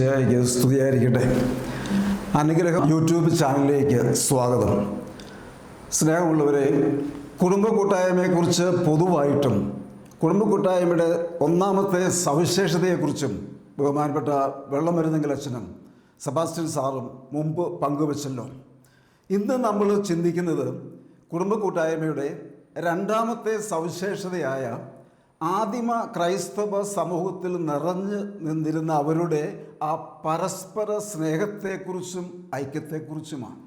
മിശിഹായിക്ക് സ്തുതിയായിരിക്കട്ടെ. അനുഗ്രഹം യൂട്യൂബ് ചാനലിലേക്ക് സ്വാഗതം. സ്നേഹമുള്ളവരെ കുടുംബ കൂട്ടായ്മയെക്കുറിച്ച് പൊതുവായിട്ടും കുടുംബ കൂട്ടായ്മയുടെ ഒന്നാമത്തെ സവിശേഷതയെക്കുറിച്ചും ബഹുമാനപ്പെട്ട വെള്ളമരുന്നെങ്കിൽ അച്ഛനും സെബാസ്റ്റ്യൻ സാറും മുമ്പ് പങ്കുവച്ചല്ലോ. ഇന്ന് നമ്മൾ ചിന്തിക്കുന്നത് കുടുംബ കൂട്ടായ്മയുടെ രണ്ടാമത്തെ സവിശേഷതയായ ആദിമ ക്രൈസ്തവ സമൂഹത്തിൽ നിറഞ്ഞു നിന്നിരുന്ന അവരുടെ ആ പരസ്പര സ്നേഹത്തെക്കുറിച്ചും ഐക്യത്തെക്കുറിച്ചുമാണ്.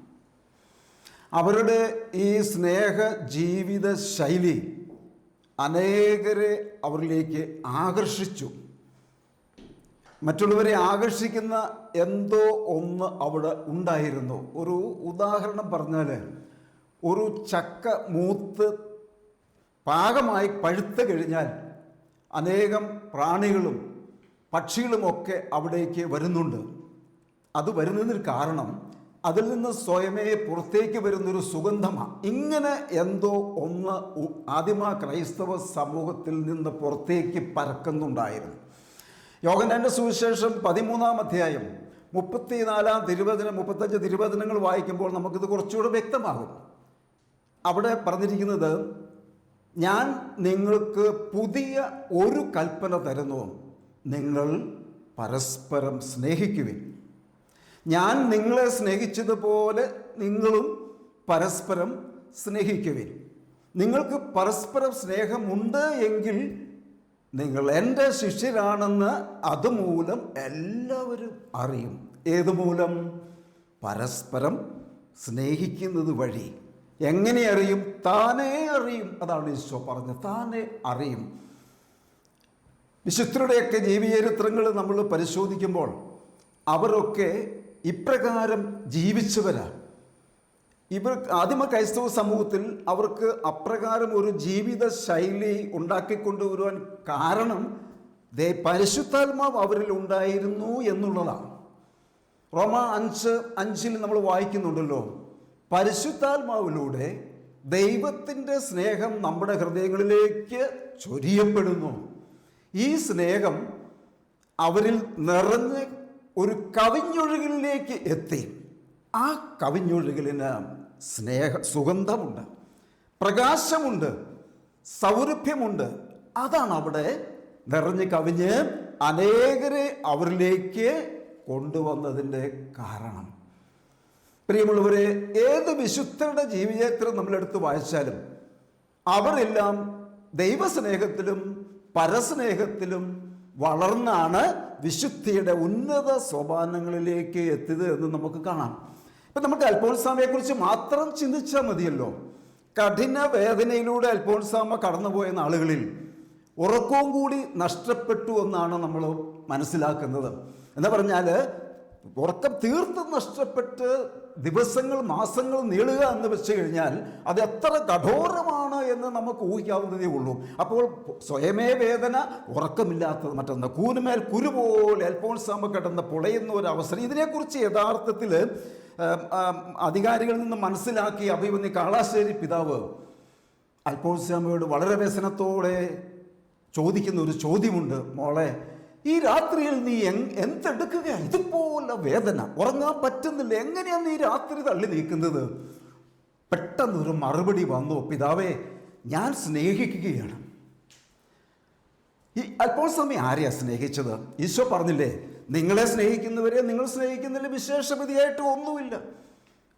അവരുടെ ഈ സ്നേഹ ജീവിത ശൈലി അനേകരെ അവരിലേക്ക് ആകർഷിച്ചു. മറ്റുള്ളവരെ ആകർഷിക്കുന്ന എന്തോ ഒന്ന് അവിടെ ഉണ്ടായിരുന്നു. ഒരു ഉദാഹരണം പറഞ്ഞാൽ ഒരു ചക്ക മൂത്ത് പാകമായി പഴുത്ത് കഴിഞ്ഞാൽ അനേകം പ്രാണികളും പക്ഷികളുമൊക്കെ അവിടേക്ക് വരുന്നുണ്ട്. അത് വരുന്നതിന് കാരണം അതിൽ നിന്ന് സ്വയമേ പുറത്തേക്ക് വരുന്നൊരു സുഗന്ധമാണ് ഇങ്ങനെ എന്തോ ഒന്ന് ആദിമ ക്രൈസ്തവ സമൂഹത്തിൽ നിന്ന് പുറത്തേക്ക് പരക്കുന്നുണ്ടായിരുന്നു. യോഗനാന്റെ സുവിശേഷം പതിമൂന്നാം അധ്യായം മുപ്പത്തിനാലാം തിരുവചനം മുപ്പത്തഞ്ച് തിരുവചനങ്ങൾ വായിക്കുമ്പോൾ നമുക്കിത് കുറച്ചുകൂടെ വ്യക്തമാകും. അവിടെ പറഞ്ഞിരിക്കുന്നത് ഞാൻ നിങ്ങൾക്ക് പുതിയ ഒരു കൽപ്പന തരുന്നു. നിങ്ങൾ പരസ്പരം സ്നേഹിക്കുവിൻ. ഞാൻ നിങ്ങളെ സ്നേഹിച്ചതുപോലെ നിങ്ങളും പരസ്പരം സ്നേഹിക്കുവിൻ. നിങ്ങൾക്ക് പരസ്പരം സ്നേഹമുണ്ട് എങ്കിൽ നിങ്ങൾ എന്റെ ശിഷ്യരാണെന്ന് അതുമൂലം എല്ലാവരും അറിയും. ഏതുമൂലം? പരസ്പരം സ്നേഹിക്കുന്നത് വഴി. എങ്ങനെ അറിയും? താനേ അറിയും. അതാണ് ഈശോ പറഞ്ഞത്. താനേ അറിയും. വിശുദ്ധരുടെയൊക്കെ ജീവചരിത്രങ്ങൾ നമ്മൾ പരിശോധിക്കുമ്പോൾ അവരൊക്കെ ഇപ്രകാരം ജീവിച്ചവരാണ് ഇവർ ആദിമ ക്രൈസ്തവ സമൂഹത്തിൽ അവർക്ക് അപ്രകാരം ഒരു ജീവിത ശൈലി ഉണ്ടാക്കിക്കൊണ്ടുവരുവാൻ കാരണം ദേ പരിശുദ്ധാത്മാവ് അവരിൽ ഉണ്ടായിരുന്നു എന്നുള്ളതാണ്. റോമ അഞ്ച് അഞ്ചിൽ നമ്മൾ വായിക്കുന്നുണ്ടല്ലോ. പരിശുദ്ധാത്മാവിലൂടെ ദൈവത്തിന്റെ സ്നേഹം നമ്മുടെ ഹൃദയങ്ങളിലേക്ക് ചൊരിയപ്പെടുന്നു. ഈ സ്നേഹം അവരിൽ നിറഞ്ഞ് ഒരു കവിഞ്ഞൊഴുകിലേക്ക് എത്തി. ആ കവിഞ്ഞൊഴുകലിന് സ്നേഹ സുഗന്ധമുണ്ട് പ്രകാശമുണ്ട് സൗരഭ്യമുണ്ട്. അതാണ് അവിടെ നിറഞ്ഞ് കവിഞ്ഞ് അനേകരെ അവരിലേക്ക് കൊണ്ടുവന്നതിന്റെ കാരണം. പ്രിയമുള്ളവരെ ഏത് വിശുദ്ധരുടെ ജീവചരിത്രം നമ്മളെടുത്ത് വായിച്ചാലും അവരെല്ലാം ദൈവസ്നേഹത്തിലും പരസ്നേഹത്തിലും വളർന്നാണ് വിശുദ്ധിയുടെ ഉന്നത സോപാനങ്ങളിലേക്ക് എത്തിയത് എന്ന് നമുക്ക് കാണാം. ഇപ്പം നമുക്ക് അൽപോത്സാമയെക്കുറിച്ച് മാത്രം ചിന്തിച്ചാൽ മതിയല്ലോ. കഠിന വേദനയിലൂടെ അൽഫോൻസാമ കടന്നുപോയ നാളുകളിൽ ഉറക്കവും കൂടി നഷ്ടപ്പെട്ടു എന്നാണ് നമ്മൾ മനസ്സിലാക്കുന്നത്. എന്ന് പറഞ്ഞാൽ ഉറക്കം തീർത്തും നഷ്ടപ്പെട്ട് ദിവസങ്ങൾ മാസങ്ങൾ നീളുക എന്ന് വെച്ച് കഴിഞ്ഞാൽ അത് എത്ര കഠോരമാണ് എന്ന് നമുക്ക് ഊഹിക്കാവുന്നതേ ഉള്ളൂ. അപ്പോൾ സ്വയമേ വേദന ഉറക്കമില്ലാത്തത് മറ്റൊന്ന്. കൂനുമേൽ കുരു പോലെ അൽഫോൺസാമ കിടന്ന് പൊളയുന്ന ഒരു അവസരം. ഇതിനെക്കുറിച്ച് യഥാർത്ഥത്തിൽ അധികാരികളിൽ നിന്ന് മനസ്സിലാക്കി അഭിമന്യ കാളാശ്ശേരി പിതാവ് അൽഫോൺസാമയോട് വളരെ വ്യസനത്തോടെ ചോദിക്കുന്ന ഒരു ചോദ്യമുണ്ട്. മോളെ ഈ രാത്രിയിൽ നീ എന്തെടുക്കുക? ഇതുപോലെ വേദന. ഉറങ്ങാൻ പറ്റുന്നില്ല. എങ്ങനെയാണ് നീ രാത്രി തള്ളി നീക്കുന്നത്? പെട്ടെന്നൊരു മറുപടി വന്നു. പിതാവേ ഞാൻ സ്നേഹിക്കുകയാണ്. ഈ അല്പം സമയം ആരെയാ സ്നേഹിച്ചത്? ഈശോ പറഞ്ഞില്ലേ നിങ്ങളെ സ്നേഹിക്കുന്നവരെ നിങ്ങൾ സ്നേഹിക്കുന്നതിൽ വിശേഷപതിയായിട്ട് ഒന്നുമില്ല.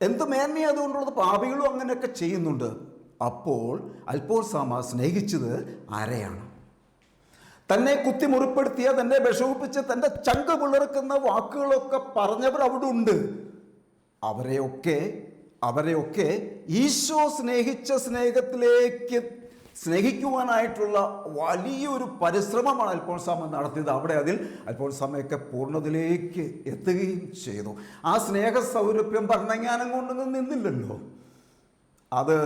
എന്ത് മേന്മ അതുകൊണ്ടുള്ളത്? പാപികളും അങ്ങനെയൊക്കെ ചെയ്യുന്നുണ്ട്. അപ്പോൾ അൽപോത്സാമ സ്നേഹിച്ചത് ആരെയാണ്? തന്നെ കുത്തി മുറിപ്പെടുത്തിയ തന്നെ വിഷമിപ്പിച്ച് തന്റെ ചങ്ക് പിളർക്കുന്ന വാക്കുകളൊക്കെ പറഞ്ഞവർ അവിടെ ഉണ്ട്. അവരെയൊക്കെ അവരെയൊക്കെ ഈശോ സ്നേഹിച്ച സ്നേഹത്തിലേക്ക് സ്നേഹിക്കുവാനായിട്ടുള്ള വലിയൊരു പരിശ്രമമാണ് അൽഫോൺസാമ നടത്തിയത്. അവിടെ അതിൽ അൽഫോൺസാമയൊക്കെ പൂർണതയിലേക്ക് എത്തുകയും ചെയ്തു. ആ സ്നേഹ സൗരഭ്യം ഭരണജ്ഞാനം കൊണ്ടൊന്നും നിന്നില്ലല്ലോ. അത്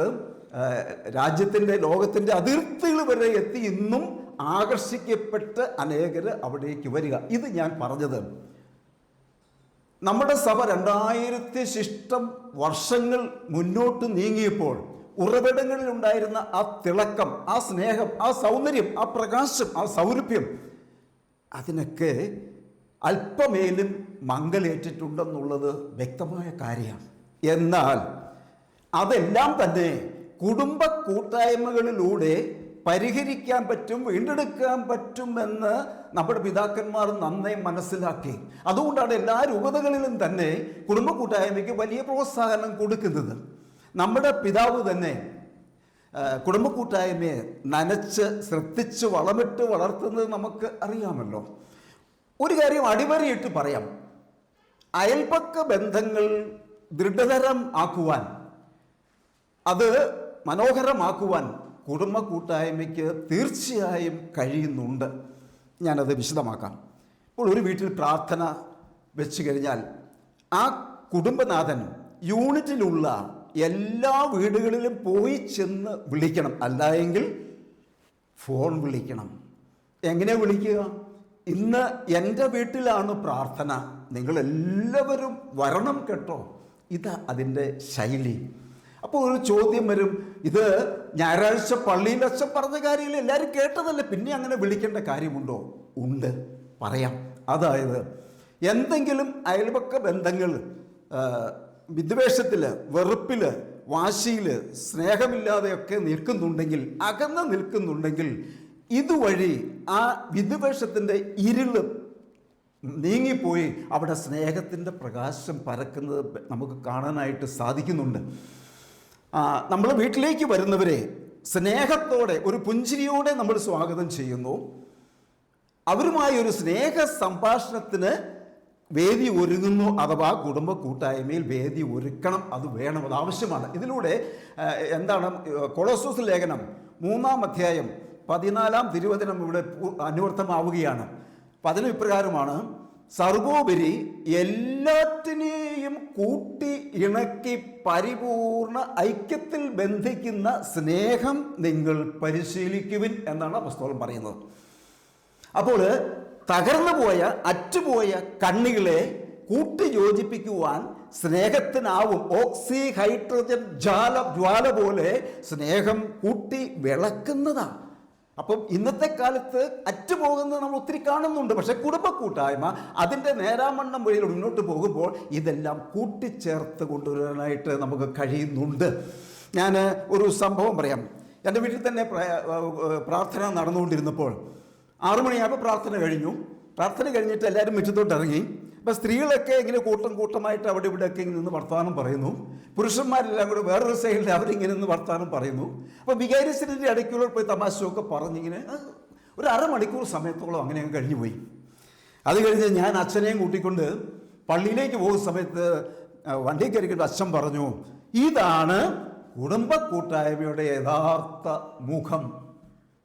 രാജ്യത്തിന്റെ ലോകത്തിന്റെ അതിർത്തികൾ വരെ എത്തി. ഇന്നും ആകർഷിക്കപ്പെട്ട് അനേകർ അവിടേക്ക് വരിക. ഇത് ഞാൻ പറഞ്ഞത്. നമ്മുടെ സഭ രണ്ടായിരത്തി ശിഷ്ടം വർഷങ്ങൾ മുന്നോട്ട് നീങ്ങിയപ്പോൾ ഉറവിടങ്ങളിൽ ഉണ്ടായിരുന്ന ആ തിളക്കം ആ സ്നേഹം ആ സൗന്ദര്യം ആ പ്രകാശം ആ സൗരഭ്യം അതിനൊക്കെ അല്പമേലും മംഗലേറ്റിട്ടുണ്ടെന്നുള്ളത് വ്യക്തമായ കാര്യമാണ്. എന്നാൽ അതെല്ലാം തന്നെ കുടുംബ കൂട്ടായ്മകളിലൂടെ പരിഹരിക്കാൻ പറ്റും വീണ്ടെടുക്കാൻ പറ്റുമെന്ന് നമ്മുടെ പിതാക്കന്മാർ നന്നായി മനസ്സിലാക്കി. അതുകൊണ്ടാണ് എല്ലാ രൂപതകളിലും തന്നെ കുടുംബ കൂട്ടായ്മയ്ക്ക് വലിയ പ്രോത്സാഹനം കൊടുക്കുന്നത്. നമ്മുടെ പിതാവ് തന്നെ കുടുംബ കൂട്ടായ്മയെ നനച്ച് ശ്രദ്ധിച്ച് വളമിട്ട് വളർത്തുന്നത് നമുക്ക് അറിയാമല്ലോ. ഒരു കാര്യം അടിവരയിട്ട് പറയാം. അയൽപക്ക ബന്ധങ്ങൾ ദൃഢതരം ആക്കുവാൻ അത് മനോഹരമാക്കുവാൻ കുടുംബ കൂട്ടായ്മയ്ക്ക് തീർച്ചയായും കഴിയുന്നുണ്ട്. ഞാനത് വിശദമാക്കാം. ഇപ്പോൾ ഒരു വീട്ടിൽ പ്രാർത്ഥന വെച്ച് കഴിഞ്ഞാൽ ആ കുടുംബനാഥൻ യൂണിറ്റിലുള്ള എല്ലാ വീടുകളിലും പോയി ചെന്ന് വിളിക്കണം. അല്ല ഫോൺ വിളിക്കണം. എങ്ങനെ വിളിക്കുക? ഇന്ന് എന്റെ വീട്ടിലാണ് പ്രാർത്ഥന. നിങ്ങളെല്ലാവരും വരണം കേട്ടോ. ഇതാ അതിന്റെ ശൈലി. അപ്പോൾ ഒരു ചോദ്യം വരും. ഇത് ഞായറാഴ്ച പള്ളിയിൽ അച്ഛൻ പറഞ്ഞ കാര്യമില്ല? എല്ലാവരും കേട്ടതല്ലേ? പിന്നെ അങ്ങനെ വിളിക്കേണ്ട കാര്യമുണ്ടോ? ഉണ്ട്. പറയാം. അതായത് എന്തെങ്കിലും അയൽപക്ക ബന്ധങ്ങൾ വിദ്വേഷത്തിൽ വെറുപ്പിൽ വാശിയിൽ സ്നേഹമില്ലാതെയൊക്കെ നിൽക്കുന്നുണ്ടെങ്കിൽ അകന്ന് നിൽക്കുന്നുണ്ടെങ്കിൽ ഇതുവഴി ആ വിദ്വേഷത്തിന്റെ ഇരുൾ നീങ്ങിപ്പോയി. അവിടെ സ്നേഹത്തിന്റെ പ്രകാശം പരക്കുന്നത് നമുക്ക് കാണാനായിട്ട് സാധിക്കുന്നുണ്ട്. നമ്മൾ വീട്ടിലേക്ക് വരുന്നവരെ സ്നേഹത്തോടെ ഒരു പുഞ്ചിരിയോടെ നമ്മൾ സ്വാഗതം ചെയ്യുന്നു. അവരുമായി ഒരു സ്നേഹ സംഭാഷണത്തിന് വേദി ഒരുങ്ങുന്നു അഥവാ കുടുംബ കൂട്ടായ്മയിൽ വേദി ഒരുക്കണം. അത് വേണം അത് ആവശ്യമാണ്. ഇതിലൂടെ എന്താണ് കൊളോസോസ് ലേഖനം മൂന്നാം അധ്യായം പതിനാലാം തിരുവചനം ഇവിടെ അനുവർത്തമാവുകയാണ്. അപ്പം അതിന് ഇപ്രകാരമാണ് സർവോപരി എല്ലാത്തിനെയും കൂട്ടി ഇണക്കി പരിപൂർണ ഐക്യത്തിൽ ബന്ധിക്കുന്ന സ്നേഹം നിങ്ങൾ പരിശീലിക്കുവിൻ എന്നാണ് പുസ്തകം പറയുന്നത്. അപ്പോൾ തകർന്നു പോയ അറ്റുപോയ കണ്ണികളെ കൂട്ടി യോജിപ്പിക്കുവാൻ സ്നേഹത്തിനാവും. ഓക്സി ഹൈഡ്രജൻ ജാല ജ്വാല പോലെ സ്നേഹം കൂട്ടി വിളക്കുന്നതാണ്. അപ്പം ഇന്നത്തെ കാലത്ത് അറ്റുപോകുന്നത് നമ്മൾ ഒത്തിരി കാണുന്നുണ്ട്. പക്ഷെ കുടുംബ കൂട്ടായ്മ അതിന്റെ നേരാമണ്ണം വഴിയിൽ മുന്നോട്ട് പോകുമ്പോൾ ഇതെല്ലാം കൂട്ടിച്ചേർത്ത് കൊണ്ടുവരാനായിട്ട് നമുക്ക് കഴിയുന്നുണ്ട്. ഞാൻ ഒരു സംഭവം പറയാം. എന്റെ വീട്ടിൽ തന്നെ പ്ര- പ്രാർത്ഥന നടന്നുകൊണ്ടിരുന്നപ്പോൾ ആറു മണിയാകുമ്പോൾ പ്രാർത്ഥന കഴിഞ്ഞു. പ്രാർത്ഥന കഴിഞ്ഞിട്ട് എല്ലാവരും മുറ്റത്തോട്ട് ഇറങ്ങി അപ്പം സ്ത്രീകളൊക്കെ ഇങ്ങനെ കൂട്ടം കൂട്ടമായിട്ട് അവിടെ ഇവിടെയൊക്കെ ഇങ്ങനെ നിന്ന് വർത്തമാനം പറയുന്നു. പുരുഷന്മാരെല്ലാം കൂടെ വേറൊരു സൈഡിൽ അവരിങ്ങനെ നിന്ന് വർത്തമാനം പറയുന്നു. അപ്പോൾ വികാരിസിന്റെ ഇടയ്ക്കുള്ള പോയി തമാശയൊക്കെ പറഞ്ഞിങ്ങനെ ഒരു അരമണിക്കൂർ സമയത്തോളം അങ്ങനെ അങ്ങ് കഴിഞ്ഞു പോയി. അത് കഴിഞ്ഞ് ഞാൻ അച്ഛനെയും കൂട്ടിക്കൊണ്ട് പള്ളിയിലേക്ക് പോകുന്ന സമയത്ത് വണ്ടി കയറിക്കൊണ്ട് അച്ഛൻ പറഞ്ഞു ഇതാണ് കുടുംബ കൂട്ടായ്മയുടെ യഥാർത്ഥ മുഖം.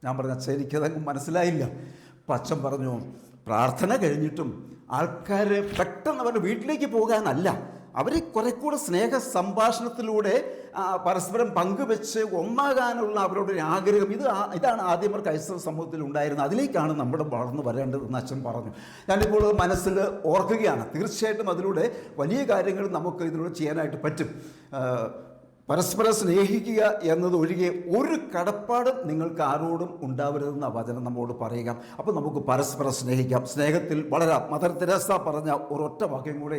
ഞാൻ പറഞ്ഞു അച്ഛൻ എനിക്കതങ്ങ് മനസ്സിലായില്ല. അപ്പം അച്ഛൻ പറഞ്ഞു പ്രാർത്ഥന കഴിഞ്ഞിട്ടും ആൾക്കാർ പെട്ടെന്ന് അവരുടെ വീട്ടിലേക്ക് പോകാനല്ല അവരെ കുറെ കൂടെ സ്നേഹ സംഭാഷണത്തിലൂടെ പരസ്പരം പങ്കുവെച്ച് ഒന്നാകാനുള്ള അവരുടെ ഒരു ആഗ്രഹം. ഇത് ഇതാണ് ആദ്യമർ ക്രൈസ്തവ സമൂഹത്തിൽ ഉണ്ടായിരുന്നത്. അതിലേക്കാണ് നമ്മൾ വളർന്നു വരേണ്ടതെന്ന് അച്ഛൻ പറഞ്ഞു. ഞാനിപ്പോൾ മനസ്സിൽ ഓർക്കുകയാണ്. തീർച്ചയായിട്ടും അതിലൂടെ വലിയ കാര്യങ്ങൾ നമുക്ക് ഇതിലൂടെ ചെയ്യാനായിട്ട് പറ്റും. പരസ്പരം സ്നേഹിക്കുക എന്നതൊഴികെ ഒരു കടപ്പാടും നിങ്ങൾക്ക് ആരോടും ഉണ്ടാവരുതെന്ന വചനം നമ്മോട് പറയുക. അപ്പോൾ നമുക്ക് പരസ്പരം സ്നേഹിക്കാം. സ്നേഹത്തിൽ വളരാം മദർ തെരേസ പറഞ്ഞ ഒരൊറ്റ വാക്യം കൂടെ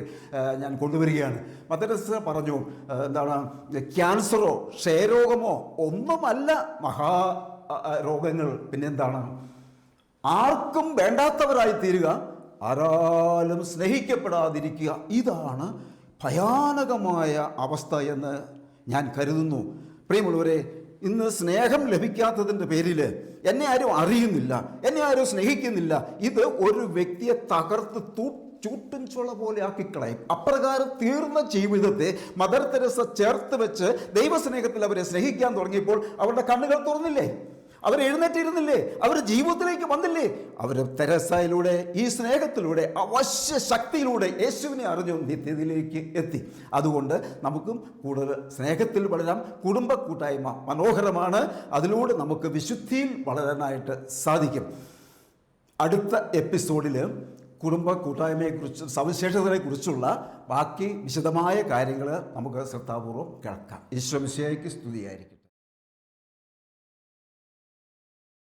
ഞാൻ കൊണ്ടുവരികയാണ്. മദർ തെരേസ പറഞ്ഞു എന്താണ് ക്യാൻസറോ ക്ഷയരോഗമോ ഒന്നുമല്ല മഹാ രോഗങ്ങൾ. പിന്നെന്താണ് ആർക്കും വേണ്ടാത്തവരായി തീരുക ആരാലും സ്നേഹിക്കപ്പെടാതിരിക്കുക. ഇതാണ് ഭയാനകമായ അവസ്ഥ എന്ന് ഞാൻ കരുതുന്നു. പ്രിയമുള്ളവരെ ഇന്ന് സ്നേഹം ലഭിക്കാത്തതിന്റെ പേരിൽ എന്നെ ആരും അറിയുന്നില്ല എന്നെ ആരും സ്നേഹിക്കുന്നില്ല. ഇത് ഒരു വ്യക്തിയെ തകർത്ത് തൂ ചൂട്ടും ചുള പോലെ ആക്കിക്കളയും. അപ്രകാരം തീർന്ന ജീവിതത്തെ മദർ തെരസ ചേർത്ത് വെച്ച് ദൈവസ്നേഹത്തിൽ അവരെ സ്നേഹിക്കാൻ തുടങ്ങിയപ്പോൾ അവരുടെ കണ്ണുകൾ തുറന്നില്ലേ? അവർ എഴുന്നേറ്റിരുന്നില്ലേ? അവർ ജീവിതത്തിലേക്ക് വന്നില്ലേ? അവർ തെരസായിലൂടെ ഈ സ്നേഹത്തിലൂടെ അവശ്യ ശക്തിയിലൂടെ യേശുവിനെ അറിഞ്ഞു നിത്യതയിലേക്ക് എത്തി. അതുകൊണ്ട് നമുക്കും കൂടുതൽ സ്നേഹത്തിൽ വളരാം. കുടുംബ കൂട്ടായ്മ മനോഹരമാണ്. അതിലൂടെ നമുക്ക് വിശുദ്ധിയിൽ വളരാനായിട്ട് സാധിക്കും. അടുത്ത എപ്പിസോഡിൽ കുടുംബ കൂട്ടായ്മയെക്കുറിച്ച് സവിശേഷതകളെക്കുറിച്ചുള്ള ബാക്കി വിശദമായ കാര്യങ്ങൾ നമുക്ക് ശ്രദ്ധാപൂർവം കേൾക്കാം. ഈശ്വമിശയ്ക്ക് സ്തുതിയായിരിക്കും